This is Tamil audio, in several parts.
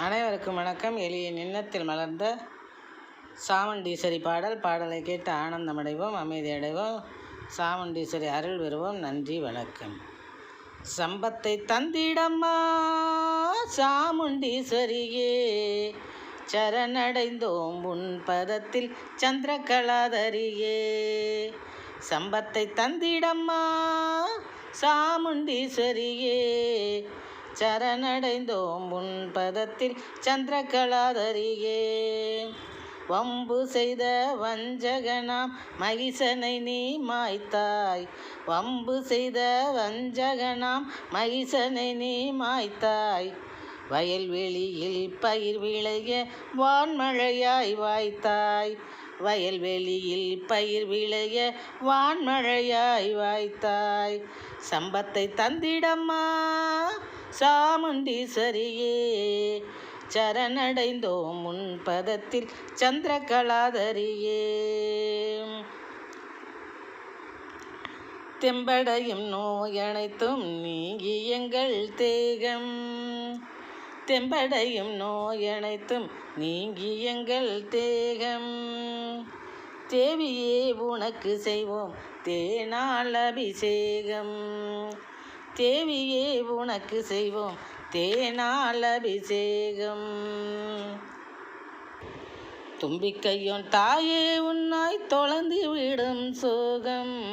அனைவருக்கும் வணக்கம். எளிய நின்னத்தில் மலர்ந்த சாமுண்டீஸ்வரி பாடல். பாடலை கேட்டு ஆனந்தமடைவோம் அமைதி அடைவோம் சாமுண்டீஸ்வரி அருள் பெறுவோம். நன்றி வணக்கம். சம்பத்தை தந்திடம்மா சாமுண்டீஸ்வரியே. சரணடைந்தோம் உன் பதத்தில் சந்திரகலாதரியே. சம்பத்தை தந்திடம்மா சாமுண்டீஸ்வரியே. சரணடைந்தோம் உன் பதத்தில் சந்திரகலாதரியே. வம்பு செய்த வஞ்சகனாம் மகிசனை நீ மாய்த்தாய். வம்பு செய்த வஞ்சகனாம் மகிசனை நீ மாய்த்தாய். வயல்வெளியில் பயிர் விளைய வான்மழையாய் வாய்த்தாய். வயல்வெளியில் பயிர் விளைய வான்மழையாய் வாய்த்தாய். சம்பத்தை தந்திடம்மா சாமுண்டீஸ்வரியே சரணடைந்தோம் முன்பதத்தில் சந்திரகலாதரியே. தெம்படையும் நோயனைத்தும் நீங்கி எங்கள் தேகம். தெம்படையும் நோயனைத்தும் நீங்கி எங்கள் தேகம். தேவியே உனக்கு செய்வோம் தேனால் அபிஷேகம். தேவியே உனக்கு செய்வோம் தேனால் அபிஷேகம். தும்பிக்கையும் தாயே உன்னாய் தொலைந்து விடும் சோகம்.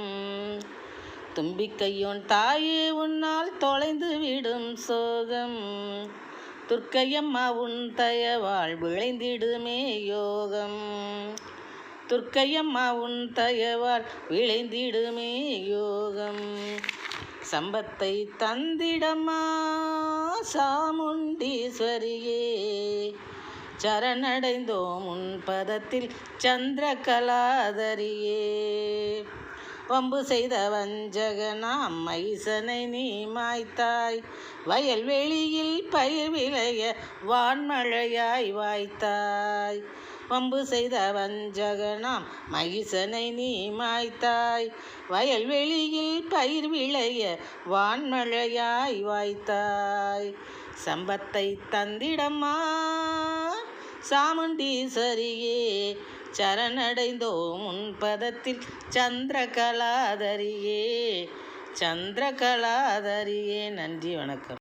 தும்பிக்கையும் தாயே உன்னால் தொலைந்து விடும் சோகம். துர்க்கையம்மா உன் தயவாள் விளைந்திடுமே யோகம். துர்க்கையம்மா உன் தயவாள் விளைந்திடுமே யோகம். சம்பத்தை தந்திடமா சாமுண்டீஸ்வரியே. சரணடைந்தோம் உன் பதத்தில் சந்திரகலாதரியே. வம்பு செய்த வஞ்சகனாம் மைசனை நீ மாய்த்தாய். வயல் வெளியில் பயிர் விளைய வான்மழையாய் வாய்த்தாய். வம்பு செய்த வஞ்சகனாம் மகிசனை நீ மாய்த்தாய். வயல் வெளியில் பயிர் விளைய வான்மழையாய் வாய்த்தாய். சம்பத்தை தந்திடம்மா சாமுண்டீஸ்வரியே சரணடைந்தோம் உன் பதத்தில். சந்திரகலாதரியே சந்திரகலாதரியே. நன்றி வணக்கம்.